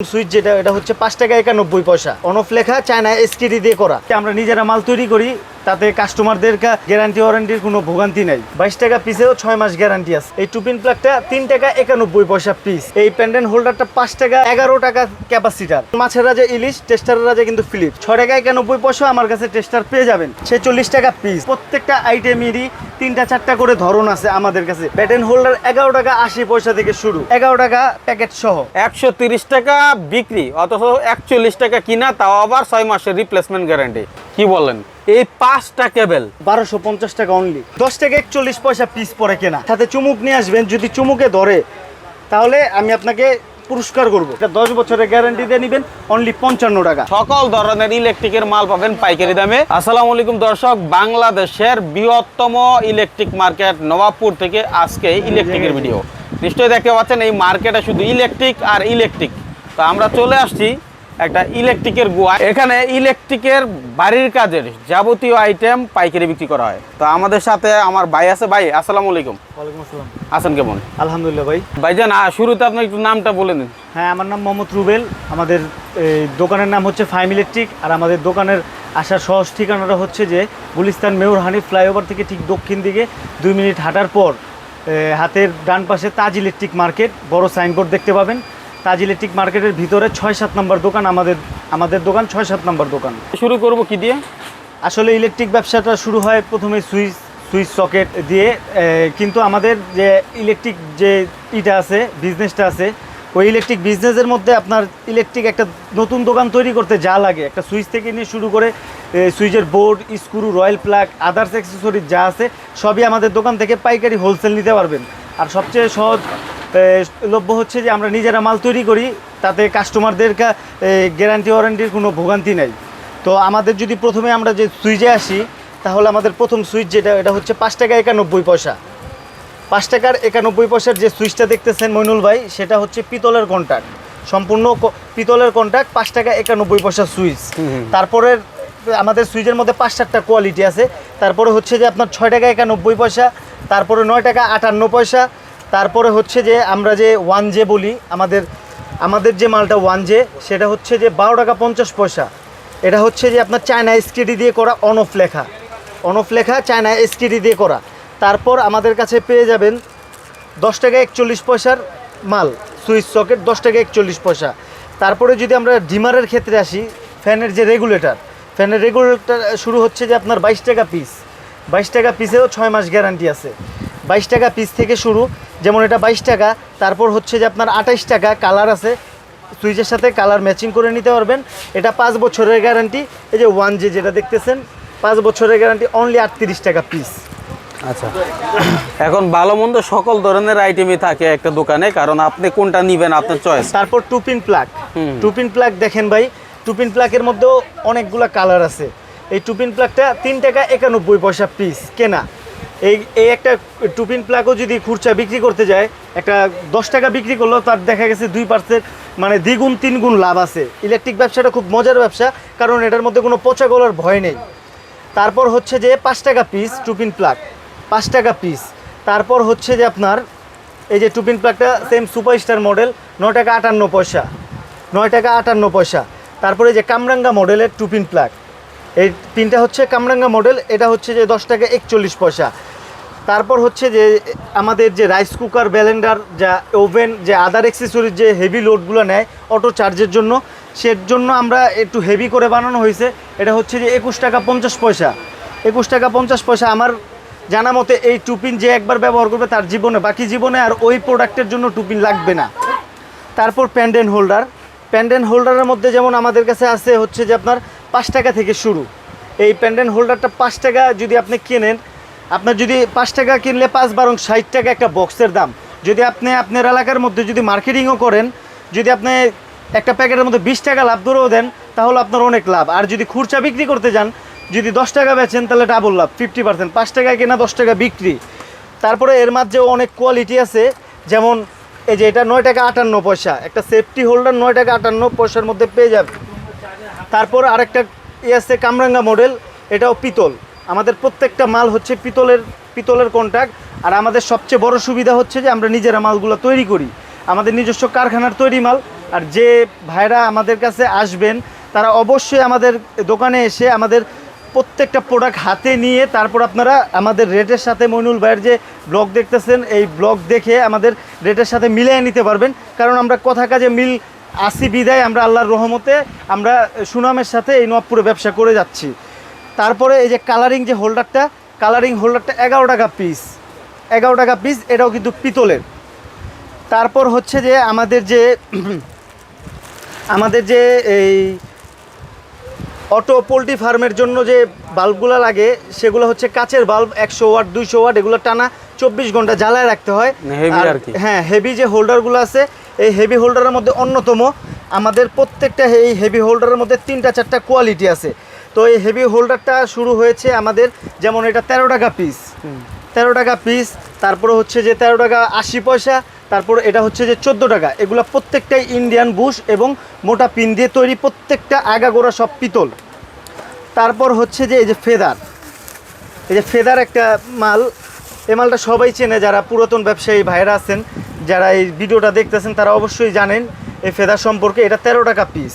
Switch যেটা, এটা হচ্ছে পাঁচ টাকা একানব্বই পয়সা। অনফ লেখা চায়না এসটিডি দিয়ে করা। আমরা নিজেরা মাল তৈরি করি তাতে কাস্টমারদের গ্যারান্টি ওয়ারেন্টির কোনো ভোগান্তি নাই। বাইশ টাকা পিসেও ছয় মাস গ্যারান্টি আছে। এই টুপিন প্লাগটা তিন টাকা একানব্বই পয়সা পিস এই প্যান্ডেন্ট হোল্ডারটা পাঁচ টাকা এগারো টাকা ক্যাপাসিটার মাছের রাজা ইলিশ টেস্টারের রাজা কিন্তু ফিলিপ ছয় টাকা একানব্বই পয়সা আমার কাছে টেস্টার পেয়ে যাবেন। সে চল্লিশ টাকা পিস প্রত্যেকটা আইটেমেরই তিনটা চারটা করে ধরন আছে আমাদের কাছে। প্যাটেন হোল্ডার এগারো টাকা আশি পয়সা থেকে শুরু। এগারো টাকা প্যাকেট সহ। একশো তিরিশ টাকা বিক্রি, অথচ একচল্লিশ টাকা কিনা, তাও আবার ছয় মাসের রিপ্লেসমেন্ট গ্যারান্টি কি বলেন? এই পাঁচটা কেবল। বারোশো পঞ্চাশ টাকা অনলি দশ টাকা একচল্লিশ পয়সা পিস পরে কেনা। সাথে চুমুক নিয়ে আসবেন যদি চুমুকে ধরে তাহলে আমি আপনাকে পুরস্কার করব। এটা দশ বছরের গ্যারান্টি দিয়ে নেবেন অনলি পঞ্চান্ন টাকা। সকল ধরনের ইলেকট্রিকের মাল পাবেন পাইকারি দামে। আসসালামু আলাইকুম দর্শক বাংলাদেশের বৃহত্তম ইলেকট্রিক মার্কেট নবাবপুর থেকে আজকে ইলেকট্রিকের ভিডিও নিশ্চয়ই দেখতে পাচ্ছেন এই মার্কেটে শুধু ইলেকট্রিক আর ইলেকট্রিক তো আমরা চলে আসছি একটা ইলেকট্রিকের গুয়া এখানে ইলেকট্রিকের বাড়ির কাজের যাবতীয় আইটেম পাইকারি বিক্রি করা হয়। তো আমাদের সাথে আমার ভাই আছে। ভাই আসসালামু আলাইকুম। ওয়ালাইকুম আসসালাম। আছেন কেমন? আলহামদুলিল্লাহ ভাই। ভাইজান আ, শুরুতে আপনি একটু নামটা বলে দিন। হ্যাঁ আমার নাম মোহাম্মদ রুবেল। আমাদের এই, দোকানের নাম হচ্ছে ফাইম ইলেকট্রিক। আর আমাদের দোকানের আসার সহজ ঠিকানাটা হচ্ছে যে গুলিস্তান মেয়র হানিফ ফ্লাইওভার থেকে ঠিক দক্ষিণ দিকে দুই মিনিট হাঁটার পর হাতের ডান পাশে তাজ ইলেকট্রিক মার্কেট। বড় সাইনবোর্ড দেখতে পাবেন। তাজ ইলেকট্রিক মার্কেটের ভিতরে ছয় সাত নম্বর দোকান আমাদের আমাদের দোকান ছয় সাত নম্বর দোকান। শুরু করব কি দিয়ে? আসলে ইলেকট্রিক ব্যবসাটা শুরু হয় প্রথমে সুইচ সুইচ সকেট দিয়ে কিন্তু আমাদের যে ইলেকট্রিক যে ইটা আছে বিজনেসটা আছে ওই ইলেকট্রিক বিজনেসের মধ্যে আপনার ইলেকট্রিক একটা নতুন দোকান তৈরি করতে যা লাগে একটা সুইচ থেকে নিয়ে শুরু করে সুইচের board screw royal plug others accessories যা আছে সবই আমাদের দোকান থেকে পাইকারি হোলসেল নিতে পারবেন। আর সবচেয়ে সহজ লভ্য হচ্ছে যে আমরা নিজেরা মাল তৈরি করি তাতে কাস্টমারদের গ্যারান্টি ওয়ারেন্টির কোনো ভোগান্তি নাই। তো আমাদের যদি প্রথমে আমরা যে সুইচে আসি তাহলে আমাদের প্রথম সুইচ যেটা এটা হচ্ছে পাঁচ টাকা একানব্বই পয়সা। পাঁচ টাকার একানব্বই পয়সার যে সুইচটা দেখতেছেন মইনুল ভাই সেটা হচ্ছে পিতলের কন্ট্যাক্ট সম্পূর্ণ পিতলের কন্ট্যাক্ট পাঁচ টাকা একানব্বই পয়সা সুইচ। তারপরে আমাদের সুইচের মধ্যে পাঁচ সাতটা কোয়ালিটি আছে। তারপরে হচ্ছে যে আপনার ছয় টাকা একানব্বই পয়সা তারপরে নয় টাকা আটান্ন পয়সা তারপরে হচ্ছে যে আমরা যে ওয়ান জে বলি, আমাদের আমাদের যে মালটা ওয়ান জে সেটা হচ্ছে যে বারো টাকা পঞ্চাশ পয়সা। এটা হচ্ছে যে আপনার চায়না এসকিডি দিয়ে করা অনফ লেখা। অনফ লেখা চায়না এসকিডি দিয়ে করা। তারপর আমাদের কাছে পেয়ে যাবেন দশ টাকা একচল্লিশ পয়সার মাল, সুইচ সকেট দশ টাকা একচল্লিশ পয়সা। তারপরে যদি আমরা ডিমারের ক্ষেত্রে আসি, ফ্যানের যে রেগুলেটর ফ্যানের রেগুলেটর শুরু হচ্ছে যে আপনার বাইশ টাকা পিস বাইশ টাকা পিসেও ছয় মাস গ্যারান্টি আছে। বাইশ টাকা পিস থেকে শুরু। যেমন এটা বাইশ টাকা তারপর হচ্ছে যে আপনার আঠাইশ টাকা কালার আছে। সুইচের সাথে কালার ম্যাচিং করে নিতে পারবেন। এটা পাঁচ বছরের গ্যারান্টি এই যে ওয়ান জে যেটা দেখতেছেন পাঁচ বছরের গ্যারান্টি অনলি আটত্রিশ টাকা পিস আচ্ছা। এখন ভালো মন্দ সকল ধরনের আইটেমই থাকে একটা দোকানে কারণ আপনি কোনটা নিবেন আপনার চয়েস তারপর two pin plug hmm. Two pin plug দেখেন ভাই টুপিন প্লাগের মধ্যেও অনেকগুলো কালার আছে। এই টুপিন প্লাগটা তিন টাকা একানব্বই পয়সা পিস কেনা। এই এই একটা টুপিন প্লাগও যদি খুরচা বিক্রি করতে যায়, একটা দশ টাকা বিক্রি করলেও তার দেখা গেছে দুই পার্সেন্ট মানে দ্বিগুণ, তিনগুণ লাভ আছে। ইলেকট্রিক ব্যবসাটা খুব মজার ব্যবসা, কারণ এটার মধ্যে কোনো পচা গলার ভয় নেই। তারপর হচ্ছে যে পাঁচ টাকা পিস টুপিন প্লাগ, পাঁচ টাকা পিস তারপর হচ্ছে যে আপনার, এই যে টুপিন প্লাগটা সেম সুপারস্টার মডেল নয় টাকা আটান্ন পয়সা, নয় টাকা আটান্ন পয়সা। তারপরে যে কামরাঙ্গা মডেলের টুপিন প্লাগ। এই তিনটা হচ্ছে কামরাঙ্গা মডেল এটা হচ্ছে যে দশ টাকা একচল্লিশ পয়সা। তারপর হচ্ছে যে আমাদের যে রাইস কুকার ব্যালেন্ডার যা ওভেন যে আদার অ্যাক্সেসরিজ যে হেভি লোডগুলো নেয় অটো চার্জের জন্য সের জন্য আমরা একটু হেভি করে বানানো হয়েছে। এটা হচ্ছে যে একুশ টাকা পঞ্চাশ পয়সা। একুশ টাকা পঞ্চাশ পয়সা আমার জানা মতে এই টুপিন যে একবার ব্যবহার করবে তার জীবনে, বাকি জীবনে আর ওই প্রোডাক্টের জন্য টুপিন লাগবে না। তারপর প্যান্ডেন হোল্ডার প্যান্ডেন হোল্ডারের মধ্যে যেমন আমাদের কাছে আছে হচ্ছে যে আপনার পাঁচ টাকা থেকে শুরু। এই প্যান্ডেন্ট হোল্ডারটা পাঁচ টাকা যদি আপনি কেনেন, আপনার যদি পাঁচ টাকা কিনলে পাঁচ বারং ষাট টাকা একটা বক্সের দাম। যদি আপনি আপনার এলাকার মধ্যে যদি মার্কেটিংও করেন, যদি আপনি একটা প্যাকেটের মধ্যে বিশ টাকা লাভ ধরেও দেন, তাহলে আপনার অনেক লাভ। আর যদি খুরচা বিক্রি করতে যান, যদি দশ টাকা বেচেন, তাহলে ডাবল লাভ ফিফটি পার্সেন্ট পাঁচ টাকা কেনা দশ টাকা বিক্রি। তারপরে এর মাঝেও অনেক কোয়ালিটি আছে, যেমন এই যে এটা নয় টাকা আটান্ন পয়সা। একটা সেফটি হোল্ডার নয় টাকা আটান্ন পয়সার মধ্যে পেয়ে যাবে। তারপর আরেকটা ই আছে কামরাঙ্গা মডেল এটাও পিতল। আমাদের প্রত্যেকটা মাল হচ্ছে পিতলের পিতলের কন্ট্যাক্ট আর আমাদের সবচেয়ে বড় সুবিধা হচ্ছে যে আমরা নিজেরা মালগুলো তৈরি করি। আমাদের নিজস্ব কারখানার তৈরি মাল। আর যে ভাইরা আমাদের কাছে আসবেন, তারা অবশ্যই আমাদের দোকানে এসে আমাদের প্রত্যেকটা প্রোডাক্ট হাতে নিয়ে তারপর আপনারা আমাদের রেটের সাথে মইনুল ভাইয়ের যে ব্লগ দেখতেছেন, এই ব্লগ দেখে আমাদের রেটের সাথে মিলিয়ে নিতে পারবেন। কারণ আমরা কথা কাজে মিল আসি বিদায় আমরা আল্লাহর রহমতে আমরা সুনামের সাথে এই নবপুরে ব্যবসা করে যাচ্ছি। তারপরে এই যে কালারিং যে হোল্ডারটা কালারিং হোল্ডারটা এগারো টাকা পিস এগারো টাকা পিস এটাও কিন্তু পিতলের। তারপর হচ্ছে যে আমাদের যে আমাদের যে এই অটো পোলট্রি ফার্মের জন্য যে বাল্বগুলো লাগে সেগুলো হচ্ছে কাচের বাল্ব একশো ওয়াট দুইশো ওয়াট এগুলো টানা চব্বিশ ঘণ্টা জ্বালায় রাখতে হয়। আর কি। হ্যাঁ হেভি যে হোল্ডারগুলো আছে এই হেভি হোল্ডারের মধ্যে অন্যতম। আমাদের প্রত্যেকটা এই হেভি হোল্ডারের মধ্যে তিনটা চারটা কোয়ালিটি আছে। তো এই হেভি হোল্ডারটা শুরু হয়েছে আমাদের যেমন এটা তেরো টাকা পিস তেরো টাকা পিস তারপরে হচ্ছে যে তেরো টাকা আশি পয়সা তারপর এটা হচ্ছে যে চোদ্দ টাকা। এগুলো প্রত্যেকটাই ইন্ডিয়ান বুশ এবং মোটা পিন দিয়ে তৈরি প্রত্যেকটা আগাগোড়া সব পিতল। তারপর হচ্ছে যে এই যে ফেদার। এই যে ফেদার একটা মাল। এই মালটা সবাই চেনে যারা পুরাতন ব্যবসায়ী ভাইরা আছেন। যারা এই ভিডিওটা দেখতেছেন তারা অবশ্যই জানেন এই ফেদার সম্পর্কে। এটা তেরো টাকা পিস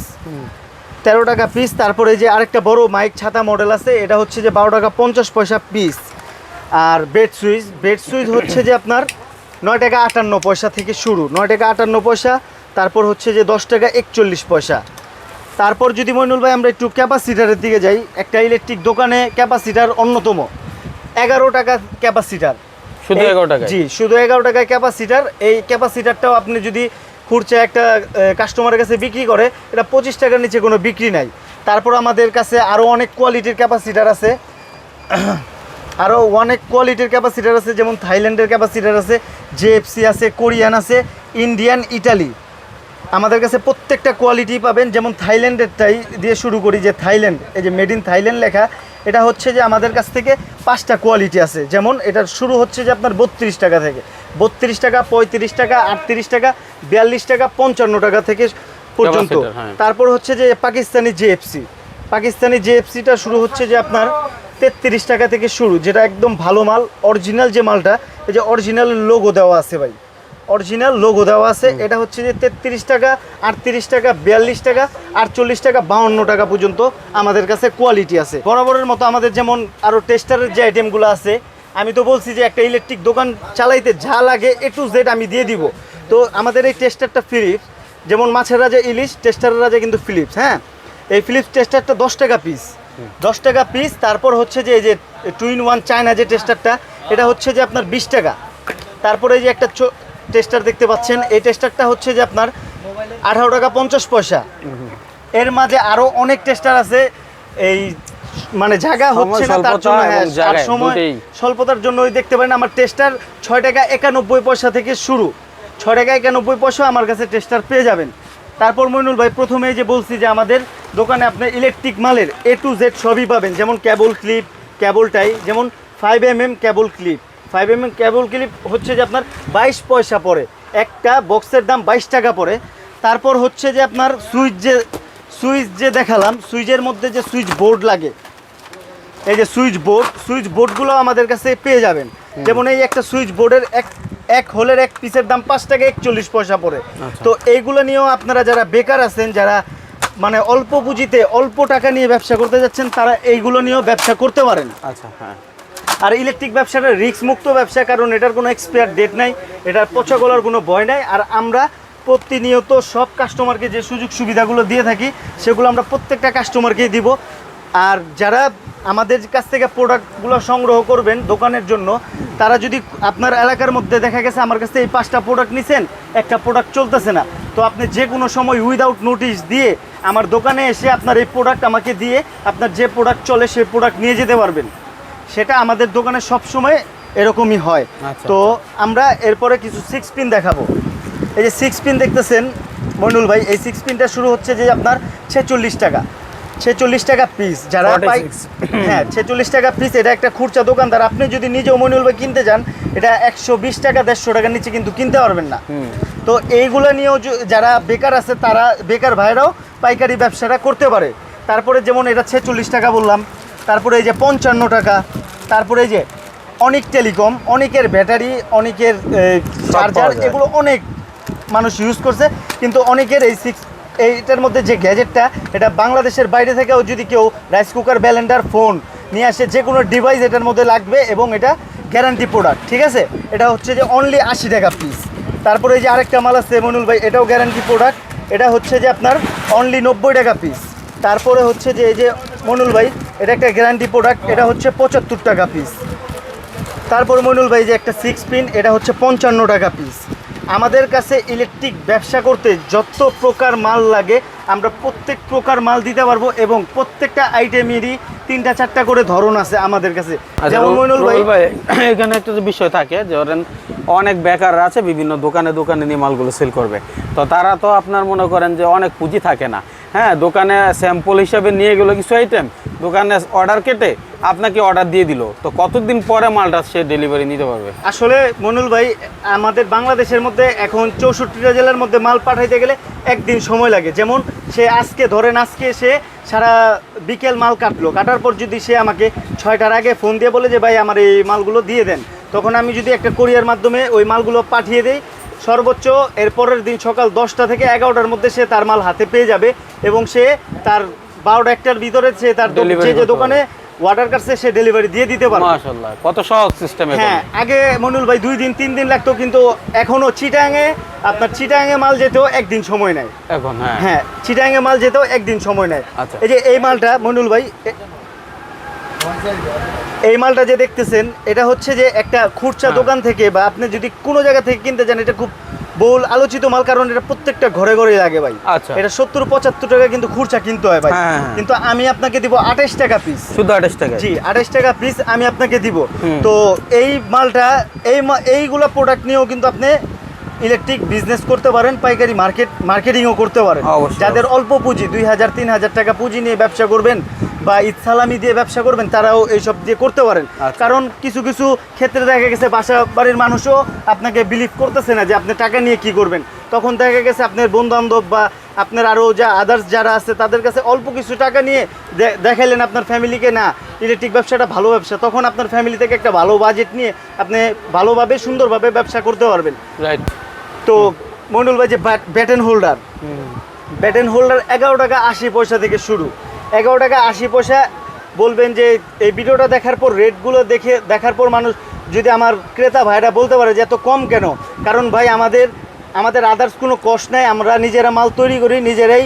তেরো টাকা পিস তারপরে যে আরেকটা বড় মাইক ছাতা মডেল আছে এটা হচ্ছে যে বারো টাকা পঞ্চাশ পয়সা পিস আর বেড সুইচ বেড সুইচ হচ্ছে যে আপনার নয় টাকা আটান্ন পয়সা থেকে শুরু। নয় টাকা আটান্ন পয়সা তারপর হচ্ছে যে দশ টাকা একচল্লিশ পয়সা। তারপর যদি মইনুল ভাই আমরা একটু ক্যাপাসিটারের দিকে যাই একটা ইলেকট্রিক দোকানে ক্যাপাসিটার অন্যতম। এগারো টাকা ক্যাপাসিটার শুধু এগারো টাকা জি শুধু এগারো টাকায় ক্যাপাসিটার এই ক্যাপাসিটারটাও আপনি যদি খুঁড়ছে একটা কাস্টমারের কাছে বিক্রি করে এটা পঁচিশ টাকার নিচে কোনো বিক্রি নাই। তারপর আমাদের কাছে আরও অনেক কোয়ালিটির ক্যাপাসিটার আছে। আরও অনেক কোয়ালিটির ক্যাপাসিটার আছে যেমন থাইল্যান্ডের ক্যাপাসিটার আছে জেএফসি আছে কোরিয়ান আছে ইন্ডিয়ান ইটালি। আমাদের কাছে প্রত্যেকটা কোয়ালিটি পাবেন। যেমন থাইল্যান্ডেরটাই দিয়ে শুরু করি যে থাইল্যান্ড এই যে মেড ইন থাইল্যান্ড লেখা এটা হচ্ছে যে আমাদের কাছ থেকে পাঁচটা কোয়ালিটি আছে। যেমন এটার শুরু হচ্ছে যে আপনার বত্রিশ টাকা থেকে। বত্রিশ টাকা পঁয়ত্রিশ টাকা আটত্রিশ টাকা বিয়াল্লিশ টাকা পঞ্চান্ন টাকা থেকে পর্যন্ত। হ্যাঁ। তারপর হচ্ছে যে পাকিস্তানি জেএফসি পাকিস্তানি জেএফসিটা শুরু হচ্ছে যে আপনার তেত্রিশ টাকা থেকে শুরু যেটা একদম ভালো মাল অরিজিনাল যে মালটা এই যে অরিজিনাল লোগো দেওয়া আছে ভাই। অরিজিনাল লোগো দেওয়া আছে। এটা হচ্ছে যে তেত্রিশ টাকা আটত্রিশ টাকা বিয়াল্লিশ টাকা আটচল্লিশ টাকা বাউন্ন টাকা পর্যন্ত আমাদের কাছে কোয়ালিটি আছে। বরাবরের মতো আমাদের যেমন আরও টেস্টারের যে আইটেমগুলো আছে আমি তো বলছি যে একটা ইলেকট্রিক দোকান চালাইতে যা লাগে এ টু জেড আমি দিয়ে দিব। তো আমাদের এই টেস্টারটা ফিলিপস যেমন মাছের রাজা ইলিশ টেস্টারের রাজা কিন্তু ফিলিপস হ্যাঁ? এই ফিলিপস টেস্টারটা দশ টাকা পিস দশ টাকা পিস তারপর হচ্ছে যে এই যে টু ইন ওয়ান চায়না যে টেস্টারটা এটা হচ্ছে যে আপনার বিশ টাকা। তারপরে এই যে একটা টেস্টার দেখতে পাচ্ছেন। এই টেস্টারটা হচ্ছে যে আপনার আঠারো টাকা পঞ্চাশ পয়সা। এর মাঝে আরও অনেক টেস্টার আছে। এই মানে জায়গা হচ্ছে না তার জন্য হ্যাঁ, আর সময় স্বল্পতার জন্য ওই দেখতে পারেন। আমার টেস্টার ছয় টাকা একানব্বই পয়সা থেকে শুরু। ছয় টাকা একানব্বই পয়সা আমার কাছে টেস্টার পেয়ে যাবেন। তারপর মইনুল ভাই প্রথমেই যে বলছি যে আমাদের দোকানে আপনি ইলেকট্রিক মালের এ টু জেড সবই পাবেন। যেমন ক্যাবল ক্লিপ ক্যাবলটাই যেমন five M M cable clip five M M cable clip হচ্ছে যে আপনার বাইশ পয়সা পড়ে। একটা বক্সের দাম বাইশ টাকা পড়ে। তারপর হচ্ছে যে আপনার সুইচ যে সুইচ যে দেখালাম সুইচের মধ্যে যে সুইচ বোর্ড লাগে এই যে সুইচ বোর্ড সুইচ বোর্ডগুলো আমাদের কাছে পেয়ে যাবেন। যেমন এই একটা সুইচ বোর্ডের এক এক হোলের এক পিসের দাম পাঁচ টাকা একচল্লিশ পয়সা পড়ে। আচ্ছা। তো এইগুলো নিয়েও আপনারা যারা বেকার আছেন যারা মানে অল্প পুঁজিতে অল্প টাকা নিয়ে ব্যবসা করতে যাচ্ছেন তারা এইগুলো নিয়েও ব্যবসা করতে পারেন। আচ্ছা হ্যাঁ। আর ইলেকট্রিক ব্যবসাটা রিস্ক মুক্ত ব্যবসা, কারণ এটার কোনো এক্সপায়ার ডেট নাই, এটার পচা গলার কোনো ভয় নাই। আর আমরা প্রতিনিয়ত সব কাস্টমারকে যে সুযোগ সুবিধাগুলো দিয়ে থাকি, সেগুলো আমরা প্রত্যেকটা কাস্টমারকেই দিব। আর যারা আমাদের কাছ থেকে প্রোডাক্টগুলো সংগ্রহ করবেন দোকানের জন্য, তারা যদি আপনার এলাকার মধ্যে দেখা গেছে আমার কাছে এই পাঁচটা প্রোডাক্ট নিছেন, একটা প্রোডাক্ট চলতেছে না। তো আপনি যে কোনো সময় উইদাউট নোটিশ দিয়ে আমার দোকানে এসে আপনার এই প্রোডাক্ট আমাকে দিয়ে আপনার যে প্রোডাক্ট চলে সেই প্রোডাক্ট নিয়ে যেতে পারবেন। সেটা আমাদের দোকানে সব সময় এরকমই হয়। আচ্ছা, তো আমরা এরপরে কিছু সিক্স পিন দেখাবো। এই যে সিক্স পিন দেখতেছেন মইনুল ভাই এই সিক্স পিনটা শুরু হচ্ছে যে আপনার ছেচল্লিশ টাকা। ছেচল্লিশ টাকা পিস যারা পাই হ্যাঁ ছেচল্লিশ টাকা পিস এটা একটা খুরচা দোকানদার। আপনি যদি নিজেও মইনুল ভাই কিনতে যান এটা একশো বিশ টাকা দেড়শো টাকার নিচে কিন্তু কিনতে পারবেন না। তো এইগুলো নিয়েও যারা বেকার আছে তারা বেকার ভাইরাও পাইকারি ব্যবসাটা করতে পারে। তারপরে যেমন এটা ছেচল্লিশ টাকা বললাম তারপরে এই যে পঞ্চান্ন টাকা তারপরে এই যে অনেক টেলিকম অনেকের ব্যাটারি অনেকের চার্জার এগুলো অনেক মানুষ ইউজ করছে। কিন্তু অনেকের এই সিক্স এইটার মধ্যে যে গ্যাজেটটা এটা বাংলাদেশের বাইরে থেকেও যদি কেউ রাইস কুকার ব্যালেন্ডার ফোন নিয়ে আসে যে কোনো ডিভাইস এটার মধ্যে লাগবে এবং এটা গ্যারান্টি প্রোডাক্ট ঠিক আছে? এটা হচ্ছে যে অনলি আশি টাকা পিস তারপরে এই যে আরেকটা মাল আছে মনুল ভাই এটাও গ্যারান্টি প্রোডাক্ট এটা হচ্ছে যে আপনার অনলি নব্বই টাকা পিস তারপরে হচ্ছে যে এই যে মনুল ভাই এটা একটা গ্যারান্টি প্রোডাক্ট এটা হচ্ছে পঁচাত্তর টাকা পিস তারপর মইনুল ভাই যে একটা সিক্স পিন এটা হচ্ছে পঞ্চান্ন টাকা পিস আমাদের কাছে ইলেকট্রিক ব্যবসা করতে যত প্রকার মাল লাগে আমরা প্রত্যেক প্রকার মাল দিতে পারব এবং প্রত্যেকটা আইটেমেরই তিনটা চারটা করে ধরন আছে আমাদের কাছে। আচ্ছা যেমন মইনুল ভাই ভাই এখানে একটা বিষয় থাকে যে ধরেন অনেক বেকার আছে বিভিন্ন দোকানে দোকানে নিয়ে মালগুলো সেল করবে। তো তারা তো আপনার মনে করেন যে অনেক পুঁজি থাকে না। হ্যাঁ দোকানে স্যাম্পল হিসাবে নিয়ে গেলো কিছু আইটেম দোকানে অর্ডার কেটে আপনাকে অর্ডার দিয়ে দিল। তো কতদিন পরে মালটা সে ডেলিভারি নিতে পারবে? আসলে মনুল ভাই, আমাদের বাংলাদেশের মধ্যে এখন চৌষট্টিটা জেলার মধ্যে মাল পাঠাইতে গেলে একদিন সময় লাগে। যেমন সে আজকে, ধরেন আজকে সে সারা বিকেল মাল কাটলো। কাটার পর যদি সে আমাকে ছয়টার আগে ফোন দিয়ে বলে যে, ভাই, আমার এই মালগুলো দিয়ে দেন। তখন আমি যদি একটা কোরিয়ার মাধ্যমে ওই মালগুলো পাঠিয়ে দেই সর্বোচ্চ এর পরের দিন সকাল দশটা থেকে এগারোটার মধ্যে সে তার মাল হাতে পেয়ে যাবে এবং সে তার বারোটা একটার ভিতরে সে তার যে দোকানে অর্ডার কাটছে সে ডেলিভারি দিয়ে দিতে পারবে। কত সহজ সিস্টেম হ্যাঁ আগে মনুল ভাই দুই দিন তিন দিন লাগতো কিন্তু এখনও চিটাঙে আপনার চিটাঙে মাল যেতেও একদিন সময় নেয়। এখন হ্যাঁ। হ্যাঁ চিটাঙে মাল যেতেও একদিন সময় নেয়। আচ্ছা। এই যে এই মালটা মনুল ভাই এই মালটা যে দেখতেছেন এটা হচ্ছে যে একটা খুচরা হ্যাঁ। দোকান থেকে বা আপনি যদি কোনো জায়গা থেকে কিনতে চান এটা খুব বহুল আলোচিত মাল কারণ এটা প্রত্যেকটা ঘরে ঘরে লাগে ভাই। আচ্ছা। এটা সত্তর পঁচাত্তর টাকা কিন্তু খুচরা কিনতে হয় ভাই। হ্যাঁ, হ্যাঁ। কিন্তু আমি আপনাকে দিব আঠাশ টাকা পিস শুধু আঠাশ টাকা জি আঠাশ টাকা পিস আমি আপনাকে দিব। তো এই মালটা এই এইগুলা প্রোডাক্ট নিয়েও কিন্তু আপনি ইলেকট্রিক বিজনেস করতে পারেন পাইকারি মার্কেট মার্কেটিংও করতে পারেন। যাদের অল্প পুঁজি দুই হাজার তিন হাজার টাকা পুঁজি নিয়ে ব্যবসা করবেন বা ইচ্ছালামি দিয়ে ব্যবসা করবেন তারাও এইসব দিয়ে করতে পারেন। আচ্ছা। কারণ কিছু কিছু ক্ষেত্রে দেখা গেছে বাসা বাড়ির মানুষও আপনাকে বিলিভ করতেছে না যে আপনি টাকা নিয়ে কি করবেন। তখন দেখা গেছে আপনার বন্ধু বান্ধব বা আপনার আরও যা আদার্স যারা আছে তাদের কাছে অল্প কিছু টাকা নিয়ে দেখাইলেন আপনার ফ্যামিলিকে না ইলেকট্রিক ব্যবসাটা ভালো ব্যবসা। তখন আপনার ফ্যামিলি থেকে একটা ভালো বাজেট নিয়ে আপনি ভালোভাবে সুন্দরভাবে ব্যবসা করতে পারবেন। রাইট তো মন্ডল ভাই যে ব্যাটেন হোল্ডার ব্যাটেন হোল্ডার এগারো টাকা আশি পয়সা থেকে শুরু। এগারো টাকা আশি পয়সা বলবেন যে এই ভিডিওটা দেখার পর রেটগুলো দেখে দেখার পর মানুষ যদি আমার ক্রেতা ভাইরা বলতে পারে যে এত কম কেন? কারণ ভাই আমাদের আমাদের আদার্স কোনো কষ্ট নাই আমরা নিজেরা মাল তৈরি করি নিজেরাই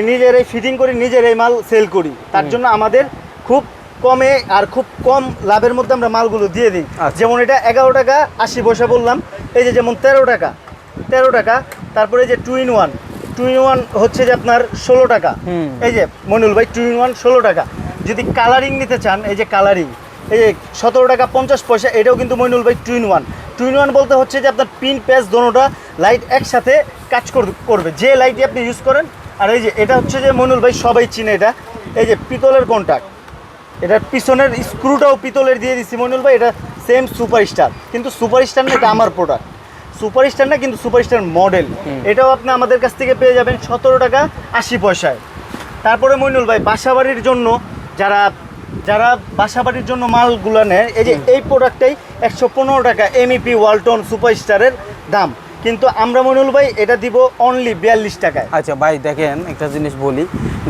নিজেরাই ফিটিং করি নিজেরাই মাল সেল করি। তার জন্য আমাদের খুব কমে আর খুব কম লাভের মধ্যে আমরা মালগুলো দিয়ে দিই। আচ্ছা। যেমন এটা এগারো টাকা আশি পয়সা বললাম এই যে যেমন তেরো টাকা তেরো টাকা তারপরে এই যে two in one two in one হচ্ছে যে আপনার ষোলো টাকা। এই যে মনুল ভাই টু ইন ওয়ান ষোলো টাকা। যদি কালারিং নিতে চান এই যে কালারিং এই যে সতেরো টাকা পঞ্চাশ পয়সা এটাও কিন্তু মইনুল ভাই two in one two in one বলতে হচ্ছে যে আপনার পিন প্যাচ দোনোটা লাইট একসাথে কাজ কর- করবে। যে লাইটই আপনি ইউজ করেন আর এই যে এটা হচ্ছে যে মইনুল ভাই সবাই চিনে এটা এই যে পিতলের কন্ট্যাক্ট এটার পিছনের স্ক্রুটাও পিতলের দিয়ে দিচ্ছি মইনুল ভাই এটা সেম সুপারস্টার কিন্তু সুপারস্টার না এটা আমার প্রোডাক্ট সুপারস্টার না কিন্তু সুপারস্টার মডেল। এটাও আপনি আমাদের কাছ থেকে পেয়ে যাবেন সতেরো টাকা আশি পয়সায়। তারপরে মইনুল ভাই বাসাবাড়ির জন্য যারা যারা বাসাবাড়ির জন্য মালগুলো নেয় এই যে এই প্রোডাক্টটাই একশো পনেরো টাকা এমইপি ওয়ালটন সুপারস্টারের দাম। কিন্তু আমরা মইনুল ভাই এটা দিব অনলি বিয়াল্লিশ টাকায়। আচ্ছা ভাই দেখেন একটা জিনিস বলি।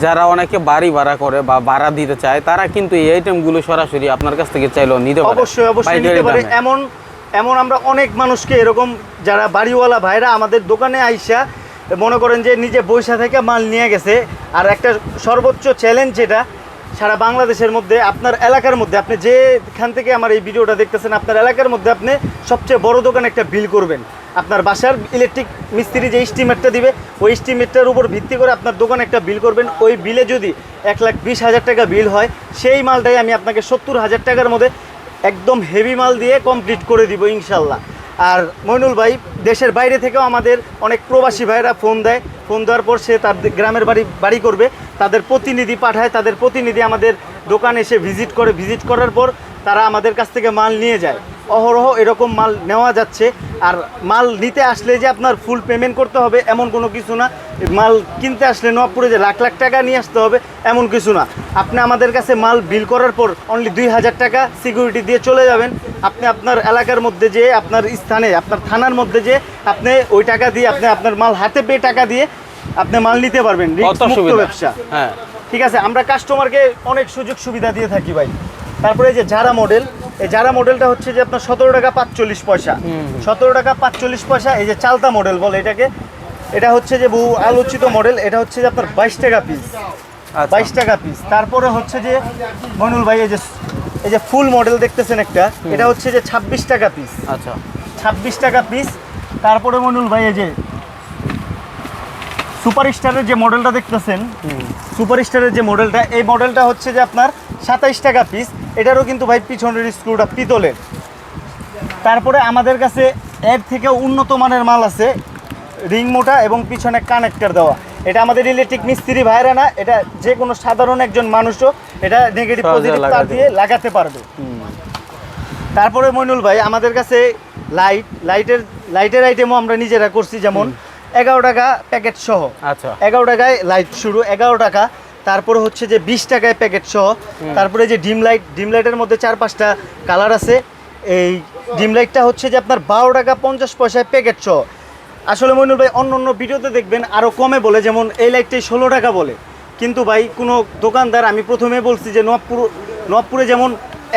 যারা অনেকে বাড়ি ভাড়া করে বা ভাড়া দিতে চায় তারা কিন্তু এই আইটেমগুলো সরাসরি আপনার কাছ থেকে চাইলেও নিতে পারে। অবশ্যই অবশ্যই নিতে পারে। এমন এমন আমরা অনেক মানুষকে এরকম যারা বাড়িওয়ালা ভাইরা আমাদের দোকানে আইসা মনে করেন যে নিজে বৈশা থেকে মাল নিয়ে গেছে। আর একটা সর্বোচ্চ চ্যালেঞ্জ যেটা, সারা বাংলাদেশের মধ্যে, আপনার এলাকার মধ্যে, আপনি যেখান থেকে আমার এই ভিডিওটা দেখতেছেন, আপনার এলাকার মধ্যে আপনি সবচেয়ে বড় দোকানে একটা বিল করবেন। আপনার বাসার ইলেকট্রিক মিস্ত্রি যে স্টিমেটটা দিবে, ওই স্টিমেটটার উপর ভিত্তি করে আপনার দোকানে একটা বিল করবেন। ওই বিলে যদি এক লাখ বিশ হাজার টাকা বিল হয়, সেই মালটাই আমি আপনাকে সত্তর হাজার টাকার মধ্যে একদম হেভি মাল দিয়ে কমপ্লিট করে দিব ইনশাল্লাহ। আর মইনুল ভাই, দেশের বাইরে থেকেও আমাদের অনেক প্রবাসী ভাইরা ফোন দেয়। ফোন দেওয়ার পর সে তার গ্রামের বাড়ি বাড়ি করবে। তাদের প্রতিনিধি পাঠায়, তাদের প্রতিনিধি আমাদের দোকানে এসে ভিজিট করে। ভিজিট করার পর তারা আমাদের কাছ থেকে মাল নিয়ে যায়। অহরহ এরকম মাল নেওয়া যাচ্ছে। আর মাল নিতে আসলে যে আপনার ফুল পেমেন্ট করতে হবে এমন কোনো কিছু না। মাল কিনতে আসলে নবপুরে যে লাখ লাখ টাকা নিয়ে আসতে হবে এমন কিছু না। আপনি আমাদের কাছে মাল বিল করার পর অনলি দুই হাজার টাকা সিকিউরিটি দিয়ে চলে যাবেন। আপনি আপনার এলাকার মধ্যে যে আপনার স্থানে আপনার থানার মধ্যে যে আপনি ওই টাকা দিয়ে আপনি আপনার মাল হাতে পেয়ে টাকা দিয়ে আপনি মাল নিতে পারবেন। মুক্ত ব্যবসা। হ্যাঁ। ঠিক আছে আমরা কাস্টমারকে অনেক সুযোগ সুবিধা দিয়ে থাকি ভাই। তারপরে যে যারা মডেল যারা মডেলটা হচ্ছে যে আপনার সতেরো টাকা পাঁচচল্লিশ পয়সা। সতেরো টাকা পাঁচচল্লিশ পয়সা এই যে চালতা মডেল বলে এটাকে এটা হচ্ছে যে বহু আলোচিত মডেল এটা হচ্ছে যে আপনার বাইশ টাকা পিস আচ্ছা। বাইশ টাকা পিস তারপরে হচ্ছে যে মনুল ভাই এই যে এই যে ফুল মডেল দেখতেছেন একটা এটা হচ্ছে যে ছাব্বিশ টাকা পিস আচ্ছা। ছাব্বিশ টাকা পিস তারপরে মনুল ভাই এই যে সুপার স্টারের যে মডেলটা দেখতেছেন সুপার স্টারের যে মডেলটা এই মডেলটা হচ্ছে যে আপনার সাতাইশ টাকা পিস এটারও কিন্তু ভাই পিছনের স্ক্রুটা পিতলের। তারপরে আমাদের কাছে এর থেকে উন্নত মানের মাল আছে রিং মোটা এবং পিছনে কানেক্টর দেওয়া। এটা আমাদের ইলেকট্রিক মিস্ত্রি ভাইরা না এটা যে কোনো সাধারণ একজন মানুষও এটা নেগেটিভ পজিটিভ তার দিয়ে লাগাতে পারবে। তারপরে মইনুল ভাই আমাদের কাছে লাইট লাইটের লাইটের আইটেমও আমরা নিজেরা করছি যেমন এগারো টাকা প্যাকেট সহ। আচ্ছা। এগারো টাকায় লাইট শুরু এগারো টাকা তারপরে হচ্ছে যে বিশ টাকায় প্যাকেট সহ তারপরে যে ডিম লাইট ডিম লাইটের মধ্যে চার পাঁচটা কালার আছে। এই ডিম লাইটটা হচ্ছে যে আপনার বারো টাকা পঞ্চাশ পয়সায় প্যাকেট সহ। আসলে মইনুল ভাই অন্য অন্য ভিডিওতে দেখবেন আরও কমে বলে যেমন এই লাইটটাই ষোলো টাকা বলে। কিন্তু ভাই কোনো দোকানদার আমি প্রথমে বলছি যে নবপুর নবপুরে যেমন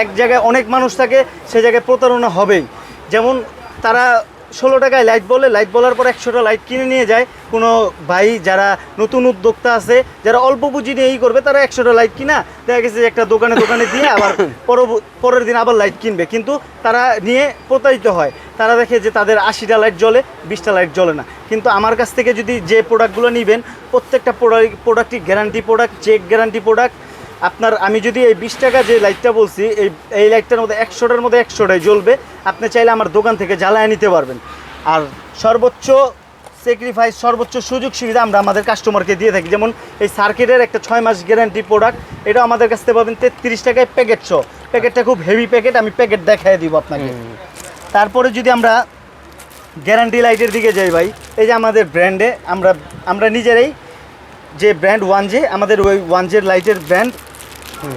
এক জায়গায় অনেক মানুষ থাকে সে জায়গায় প্রতারণা হবেই। যেমন তারা ষোলো টাকায় লাইট বলে লাইট বলার পর একশোটা লাইট কিনে নিয়ে যায়। কোনো ভাই যারা নতুন উদ্যোক্তা আছে যারা অল্প পুঁজি নিয়ে এই করবে তারা একশোটা লাইট কিনা। দেখা গেছে যে একটা দোকানে দোকানে দিয়ে আবার পরের দিন আবার লাইট কিনবে। কিন্তু তারা নিয়ে প্রতারিত হয়। তারা দেখে যে তাদের আশিটা লাইট জ্বলে বিশটা লাইট জ্বলে না। কিন্তু আমার কাছ থেকে যদি যে প্রোডাক্টগুলো নেবেন প্রত্যেকটা প্রোডাক্ট প্রোডাক্টই guarantee product check guarantee product আপনার আমি যদি এই বিশ টাকা যে লাইটটা বলছি এই এই লাইটটার মধ্যে একশোটার মধ্যে একশোটাই জ্বলবে আপনি চাইলে আমার দোকান থেকে জ্বালায় নিতে পারবেন। আর সর্বোচ্চ স্যাক্রিফাইস সর্বোচ্চ সুযোগ সুবিধা আমরা আমাদের কাস্টমারকে দিয়ে থাকি। যেমন এই সার্কিটের একটা ছয় মাস গ্যারান্টি প্রোডাক্ট এটা আমাদের কাছ থেকে পাবেন তেত্রিশ টাকায় প্যাকেট ছ প্যাকেটটা খুব হেভি প্যাকেট আমি প্যাকেট দেখাই দিব আপনাকে। তারপরে যদি আমরা গ্যারান্টি লাইটের দিকে যাই ভাই এই যে আমাদের ব্র্যান্ডে আমরা আমরা নিজেরাই যে ব্র্যান্ড ওয়ান জে আমাদের ওই ওয়ান জের লাইটের ব্র্যান্ড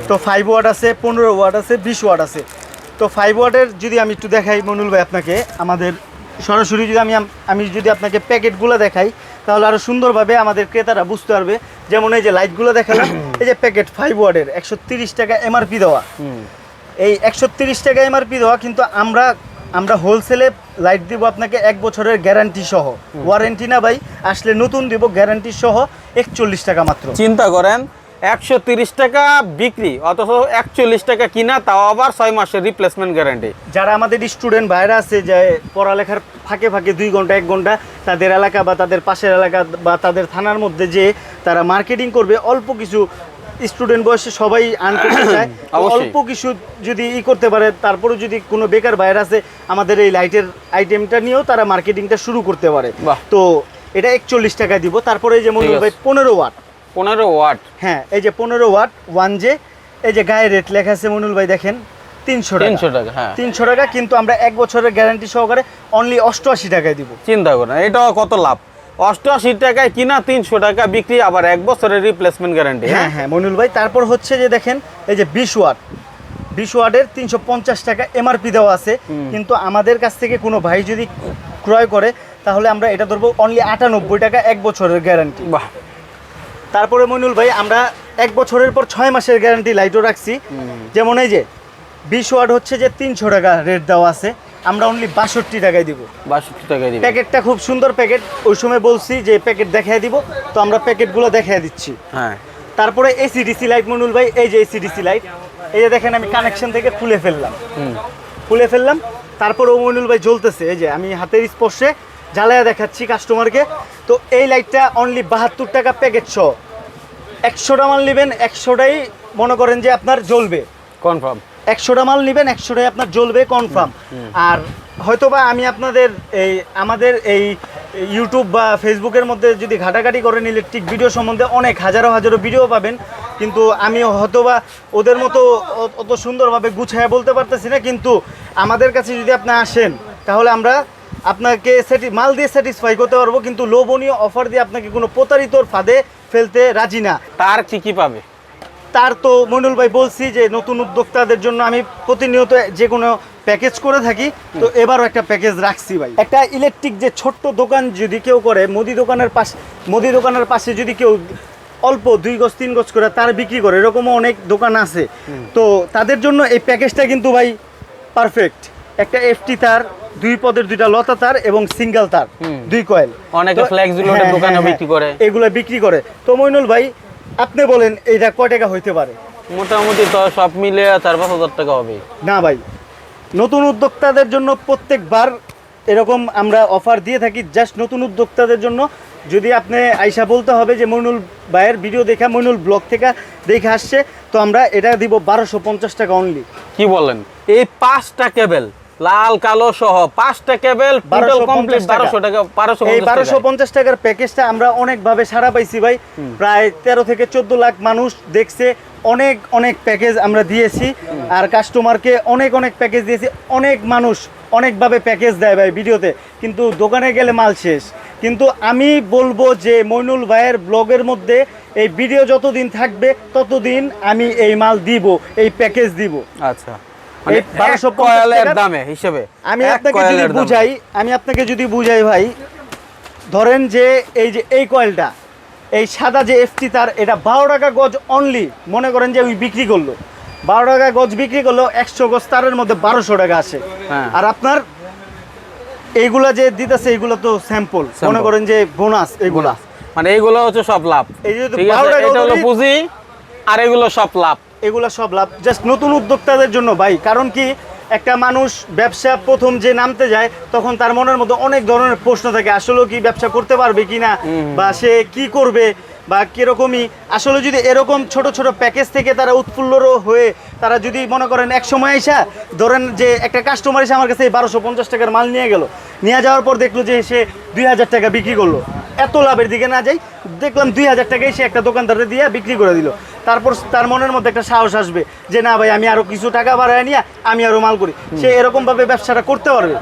তো ফাইভ ওয়াট আছে পনেরো ওয়াট আছে বিশ ওয়াট আছে। তো ফাইভ ওয়াটের যদি আমি একটু দেখাই মনুল ভাই আপনাকে আমাদের সরাসরি যদি আমি আমি যদি আপনাকে প্যাকেটগুলো দেখাই তাহলে আরও সুন্দরভাবে আমাদের ক্রেতারা বুঝতে পারবে। যেমন এই যে লাইটগুলো দেখালাম এই যে প্যাকেট ফাইভ ওয়ার্ডের একশো তিরিশ টাকা এমআরপি দেওয়া। এই একশো তিরিশ টাকা এমআরপি দেওয়া কিন্তু আমরা আমরা হোলসেলে লাইট দিব আপনাকে এক বছরের গ্যারান্টি সহ। ওয়ারেন্টি না ভাই আসলে নতুন দিব গ্যারান্টি সহ একচল্লিশ টাকা মাত্র। চিন্তা করেন একশো তিরিশ টাকা বিক্রি অথচ একচল্লিশ টাকা কিনা তাও আবার ছয় মাসের রিপ্লেসমেন্ট গ্যারান্টি যারা আমাদের স্টুডেন্ট ভাইরা আছে যে পড়ালেখার ফাঁকে ফাঁকে দুই ঘণ্টা এক ঘণ্টা তাদের এলাকা বা তাদের পাশের এলাকা বা তাদের থানার মধ্যে যে তারা মার্কেটিং করবে অল্প কিছু স্টুডেন্ট বয়সে সবাই আর্ন করতে চায়। অল্প কিছু যদি ই করতে পারে তারপরে যদি কোনো বেকার বাইরে আছে আমাদের এই লাইটের আইটেমটা নিয়েও তারা মার্কেটিংটা শুরু করতে পারে। তো এটা একচল্লিশ টাকা দিব তারপরে এই যে মনে ঠিক ভাই পনেরো ওয়াট পনেরো ওয়াট। হ্যাঁ এই যে পনেরো ওয়াট ওয়ান জে এই যে গায়ে রেট লেখা আছে মনুল ভাই দেখেন তিনশো তিনশো টাকা হ্যাঁ। তিনশো টাকা কিন্তু আমরা এক বছরের গ্যারান্টি সহকারে অনলি অষ্টআশি টাকায় দিব। চিন্তা করেন এটাও কত লাভ? অষ্টআশি টাকায় কিনা তিনশো টাকা বিক্রি আবার এক বছরের রিপ্লেসমেন্ট গ্যারান্টি হ্যাঁ? হ্যাঁ মনুল ভাই তারপর হচ্ছে যে দেখেন এই যে বিশ ওয়াট। বিশ ওয়াটের তিনশো পঞ্চাশ টাকা এমআরপি দেওয়া আছে। কিন্তু আমাদের কাছ থেকে কোনো ভাই যদি ক্রয় করে তাহলে আমরা এটা ধরবো অনলি আটানব্বই টাকা এক বছরের গ্যারান্টি বাহ। তারপরে মইনুল ভাই আমরা এক বছরের পর ছয় মাসের গ্যারান্টি লাইটও রাখছি। যেমন এই যে বিশ ওয়াট হচ্ছে যে তিনশো টাকা রেট দেওয়া আছে আমরা অনলি বাষট্টি টাকায় দিব। বাষট্টি টাকায় দিবে প্যাকেটটা খুব সুন্দর প্যাকেট ওই সময় বলছি যে প্যাকেট দেখাই দিব তো আমরা প্যাকেটগুলো দেখাই দিচ্ছি। হ্যাঁ। তারপরে এসিডিসি লাইট মনুল ভাই এই যে এসিডিসি লাইট এই যে দেখেন আমি কানেকশন থেকে খুলে ফেললাম। খুলে ফেললাম তারপরে ও মনুল ভাই জ্বলতেছে এই যে আমি হাতের স্পর্শে জ্বালায়া দেখাচ্ছি কাস্টমারকে তো এই লাইটটা অনলি বাহাত্তর টাকা প্যাকেট সহ। একশোটা মাল নেবেন একশোটাই মনে করেন যে আপনার জ্বলবে। কনফার্ম একশোটা মাল নেবেন একশোটাই আপনার জ্বলবে কনফার্ম আর হয়তোবা আমি আপনাদের এই আমাদের এই ইউটিউব বা ফেসবুকের মধ্যে যদি ঘাটাঘাটি করেন ইলেকট্রিক ভিডিও সম্বন্ধে অনেক হাজারো হাজারো ভিডিও পাবেন। কিন্তু আমি হয়তোবা ওদের মতো অত সুন্দরভাবে গুছায় বলতে পারতেছি না। কিন্তু আমাদের কাছে যদি আপনি আসেন তাহলে আমরা আপনাকে সেটি মাল দিয়ে স্যাটিসফাই করতে পারব কিন্তু লোভনীয় অফার দিয়ে আপনাকে কোনো প্রতারিতর ফাঁদে ফেলতে রাজি না। তার কি কি পাবে? তার তো মনুল ভাই বলছি যে নতুন উদ্যোক্তাদের জন্য আমি প্রতিনিয়ত যে কোনো প্যাকেজ করে থাকি তো এবারও একটা প্যাকেজ রাখছি ভাই। একটা ইলেকট্রিক যে ছোট্ট দোকান যদি কেউ করে মুদি দোকানের পাশে মুদি দোকানের পাশে যদি কেউ অল্প দুই গজ তিন গজ করে তার বিক্রি করে এরকমও অনেক দোকান আছে। তো তাদের জন্য এই প্যাকেজটা কিন্তু ভাই পারফেক্ট একটা এফটি তার দুই পদের দুইটা লতা তার এবং সিঙ্গেল তার দুই কয়েল। অনেকে হ্যাঁ, দোকানেও হ্যাঁ, বিক্রি করে। এগুলো বিক্রি করে। তো মইনুল ভাই আপনি বলেন এইটা কয় টাকা হইতে পারে? মোটামুটি তো সব মিলে চার পাঁচ হাজার টাকা হবে। না ভাই নতুন উদ্যোক্তাদের জন্য প্রত্যেকবার এরকম আমরা অফার দিয়ে থাকি জাস্ট নতুন উদ্যোক্তাদের জন্য। যদি আপনি আইসা বলতে হবে যে মইনুল ভাইয়ের ভিডিও দেখা মইনুল ব্লগ থেকে দেখে আসছে তো আমরা এটা দিব বারোশো পঞ্চাশ টাকা অনলি কি বলেন? এই পাঁচটা কেবল লাল কালো সহ পাঁচটা কেবল টোটাল 1250 কমপ্লিট টাকা। বারোশো টাকা বারোশো এই বারোশো পঞ্চাশ টাকার প্যাকেজটা আমরা অনেক ভাবে সারা পাইছি ভাই। প্রায় তেরো থেকে চোদ্দ লাখ মানুষ দেখছে। অনেক অনেক প্যাকেজ আমরা দিয়েছি। আর কাস্টমারকে অনেক অনেক প্যাকেজ দিয়েছি। অনেক মানুষ অনেকভাবে প্যাকেজ দেয় ভাই ভিডিওতে। কিন্তু দোকানে গেলে মাল শেষ। কিন্তু আমি বলব যে মইনুল ভাইয়ের ব্লগের মধ্যে এই ভিডিও যতদিন থাকবে ততদিন আমি এই মাল দিব এই প্যাকেজ দিব। আচ্ছা। মানে এই 1250 এক কয়েলের টাকার- দামে হিসেবে আমি আপনাকে যদি বুঝাই আমি আপনাকে যদি বুঝাই ভাই ধরেন যে এই যে এই কয়েলটা এই সাদা যে এফটি তার এটা বারো টাকা গজ অনলি মনে করেন যে ওই বিক্রি করল। বারো টাকা গজ বিক্রি করল একশো গজ তারের মধ্যে বারোশো টাকা আসে হ্যাঁ। আর আপনার এইগুলা যে দিতেছে এইগুলো তো স্যাম্পল মনে করেন যে বোনাস এইগুলা। মানে এইগুলো হচ্ছে সব লাভ। এই যে 12 টাকা পুঁজি আর এগুলো সব লাভ। এগুলো সব লাভ। জাস্ট নতুন উদ্যোক্তাদের জন্য ভাই কারণ কি একটা মানুষ ব্যবসা প্রথম যে নামতে যায় তখন তার মনের মধ্যে অনেক ধরনের প্রশ্ন থাকে আসলেও কি ব্যবসা করতে পারবে কি না বা সে কি করবে? বা কিরকমই? আসলে যদি এরকম ছোট ছোট প্যাকেজ থেকে তারা উৎফুল্লর হয়ে তারা যদি মনে করেন এক সময় এসা ধরেন যে একটা কাস্টমার এসে আমার কাছে এই বারোশো পঞ্চাশ টাকার মাল নিয়ে গেল নিয়ে যাওয়ার পর দেখল যে সে দুই হাজার টাকা বিক্রি করল। এত লাভের দিকে না যাই দেখলাম দুই হাজার টাকায় সে একটা দোকানদারে দিয়ে বিক্রি করে দিল। তারপর তার মনের মধ্যে একটা সাহস আসবে যে না ভাই, আমি আরও কিছু টাকা বাড়ায় নিয়ে আমি আরও মাল করি। সে এরকম ভাবে ব্যবসাটা করতে পারবে।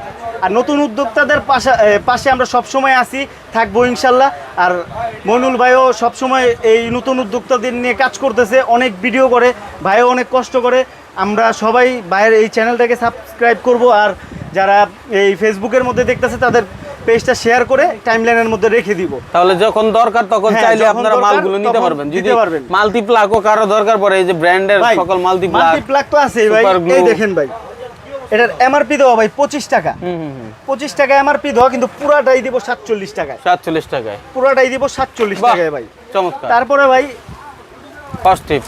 আর নতুন উদ্যোক্তাদের পাশে পাশে আমরা সবসময় আসি থাকব ইনশাল্লাহ। আর মইনুল ভাইও সবসময় এই নতুন উদ্যোক্তাদের নিয়ে কাজ করতেছে, অনেক ভিডিও করে, ভাইও অনেক কষ্ট করে। আমরা সবাই ভাইয়ের এই চ্যানেলটাকে সাবস্ক্রাইব করব। আর যারা এই ফেসবুকের মধ্যে দেখতেছে, তাদের পেজটা শেয়ার করে টাইমলাইনের মধ্যে রেখে দিব। তাহলে যখন দরকার তখন হ্যাঁ, চাইলে আপনারা মালগুলো নিতে পারবেন। যদি দিতে পারবেন। মাল্টিপ্লাকও কারও দরকার পড়ে এই যে ব্র্যান্ডের সকল মাল্টিপ্লাক মাল্টিপ্লাক তো আছে ভাই। এই দেখেন ভাই এটার এমআরপি দেওয়া ভাই পঁচিশ টাকা। হুম হুম হুম। পঁচিশ টাকা এমআরপি দেওয়া কিন্তু পুরাটাই দিব সাতচল্লিশ টাকায়। সাতচল্লিশ টাকায়। পুরাটাই দিব সাতচল্লিশ টাকায় ভাই। চমৎকার। তারপরে ভাই ফার্স্ট টিপ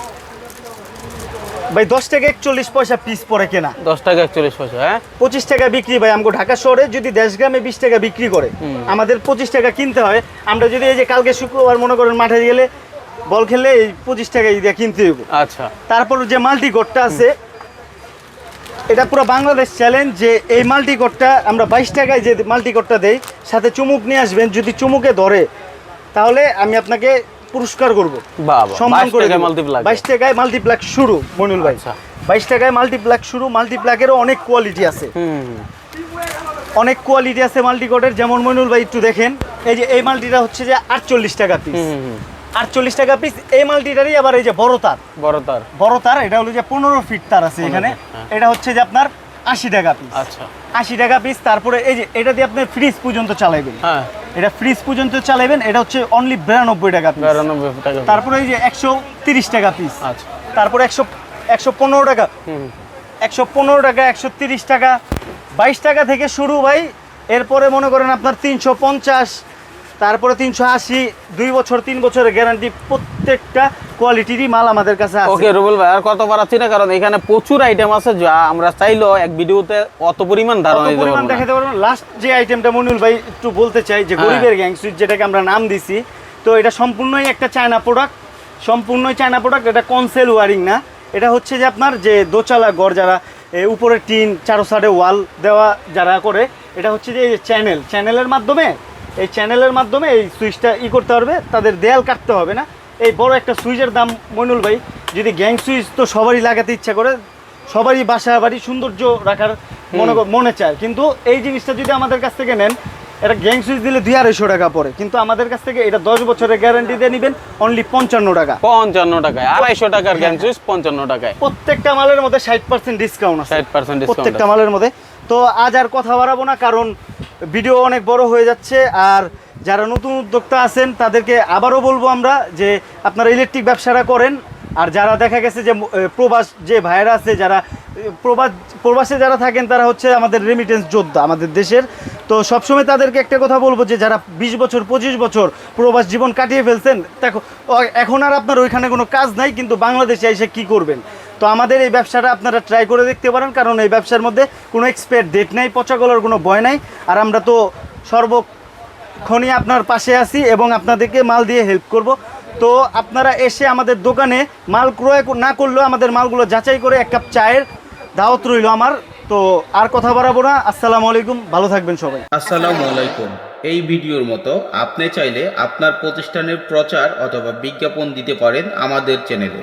ভাই দশ টাকা একচল্লিশ পয়সা পিস পরে কেনা। দশ টাকা একচল্লিশ পয়সা হ্যাঁ? পঁচিশ টাকা বিক্রি ভাই আমাকে ঢাকা শহরে যদি দেশগ্রামে বিশ টাকা বিক্রি করে আমাদের পঁচিশ টাকা কিনতে হয়। আমরা যদি এই যে কালকে শুক্রবার মনে করেন মাঠে গেলে বল খেললে এই পঁচিশ টাকা দিয়ে কিনতে হইব। আচ্ছা। তারপর যে মাল্টি কোডটা আছে এটা পুরো বাংলাদেশ চ্যালেঞ্জ যে এই মাল্টি কোডটা আমরা বাইশ টাকায় যে মাল্টি কোডটা দেই সাথে চুমুক নিয়ে আসবেন যদি চুমুকে ধরে তাহলে আমি আপনাকে পুরস্কার করব। সম্মান করে বাইশ টাকায় মাল্টিপ্লাক শুরু মনুল ভাই। আচ্ছা। বাইশ টাকায় মাল্টিপ্লাক শুরু মাল্টিপ্লাকেরও অনেক কোয়ালিটি আছে। অনেক কোয়ালিটি আছে মাল্টিকোডের যেমন মনুল ভাই একটু দেখেন। এই যে এই মাল্টিটা হচ্ছে যে আটচল্লিশ টাকা পিস। আটচল্লিশ টাকা পিস এই মাল্টিটারই আবার এই যে বড় তার। বড় তার। বড় তার এটা হলো যে পনেরো ফিট তার আছে এখানে। হ্যাঁ। এটা হচ্ছে যে আপনার আশি টাকা পিস আচ্ছা। আশি টাকা পিস তারপরে এই যে এটা দিয়ে আপনি ফ্রিজ পর্যন্ত চালাইবেন। হ্যাঁ। এটা ফ্রিজ পর্যন্ত চালাবেন এটা হচ্ছে অনলি বিরানব্বই টাকা পিস বিরানব্বই টাকা তারপরে এই যে একশো তিরিশ টাকা পিস আচ্ছা। তারপরে একশো একশো পনেরো টাকা। একশো পনেরো টাকা একশো তিরিশ টাকা বাইশ টাকা থেকে শুরু ভাই। এরপরে মনে করেন আপনার তিনশো পঞ্চাশ তারপরে তিনশো আশি দুই বছর তিন বছরের গ্যারান্টি প্রত্যেকটা কোয়ালিটিরই মাল আমাদের কাছে আছে। ওকে রুবেল ভাই আর কত পারাচ্ছি না? কারণ এখানে প্রচুর আইটেম আছে যা আমরা চাইলেও এক ভিডিওতে অত পরিমাণ ধারণা দিতে পরিমাণ দেখাতে পারব লাস্ট যে আইটেমটা মনিউল ভাই একটু বলতে চাই যে হ্যাঁ। গরিবের গ্যাং সুইচ যেটাকে আমরা নাম দিছি তো এটা সম্পূর্ণই একটা চায়না প্রোডাক্ট সম্পূর্ণই চায়না প্রোডাক্ট এটা কনসেল ওয়ারিং না। এটা হচ্ছে যে আপনার যে দোচালা গড় যারা উপরে টিন চারো সাইডে ওয়াল দেওয়া যারা করে এটা হচ্ছে যে চ্যানেল চ্যানেলের মাধ্যমে এই চ্যানেলের মাধ্যমে এই সুইচটা ই করতে পারবে তাদের দেয়াল কাটতে হবে না। এই বড় একটা সুইচের দাম মইনুল ভাই যদি গ্যাং সুইচ তো সবারই লাগাতে ইচ্ছা করে সবারই বাসা বাড়ি সৌন্দর্য রাখার মনে মনে চায়। কিন্তু এই জিনিসটা যদি আমাদের কাছ থেকে নেন এটা গ্যাং সুইচ দিলে দুই আড়াইশো টাকা পড়ে। কিন্তু আমাদের কাছ থেকে এটা দশ বছরের গ্যারান্টি দিয়ে নেবেন অনলি পঞ্চান্ন টাকা। পঞ্চান্ন টাকায় আড়াইশো টাকার গ্যাং সুইচ পঞ্চান্ন টাকায়। প্রত্যেকটা মালের মধ্যে ষাট পার্সেন্ট ডিসকাউন্ট আছে। ষাট পার্সেন্ট প্রত্যেকটা মালের মধ্যে তো আজ আর কথা বাড়াবো না, কারণ ভিডিও অনেক বড় হয়ে যাচ্ছে, আর যারা নতুন উদ্যোক্তা আছেন, তাদেরকে আবারও বলব আমরা যে আপনারা ইলেকট্রিক ব্যবসাটা করেন, আর যারা দেখা গেছে যে প্রবাস যে ভাইরা আছে, যারা প্রবাস, প্রবাসে যারা থাকেন, তারা হচ্ছে আমাদের রেমিটেন্স যোদ্ধা আমাদের দেশের। তো সবসময় তাদেরকে একটা কথা বলব যে, যারা বিশ বছর, পঁচিশ বছর প্রবাস জীবন কাটিয়ে ফেলছেন, দেখো এখন আর আপনার ওইখানে কোনো কাজ নাই, কিন্তু বাংলাদেশে এসে কি করবেন? তো আমাদের এই ব্যবসাটা আপনারা ট্রাই করে দেখতে পারেন, কারণ এই ব্যবসার মধ্যে কোনো এক্সপায়ার ডেট নেই, পচা গলার কোনো ভয় নাই। আর আমরা তো সর্বক্ষণই আপনার পাশে আছি এবং আপনাদেরকে মাল দিয়ে হেল্প করব। তো আপনারা এসে আমাদের দোকানে মাল ক্রয় না করলেও আমাদের মালগুলো যাচাই করে এক কাপ চায়ের দাওয়াত রইল আমার। তো আর কথা বাড়াবো না। আসসালামু আলাইকুম। ভালো থাকবেন সবাই। আসসালামু আলাইকুম। এই ভিডিওর মতো আপনি চাইলে আপনার প্রতিষ্ঠানের প্রচার অথবা বিজ্ঞাপন দিতে পারেন আমাদের চ্যানেলে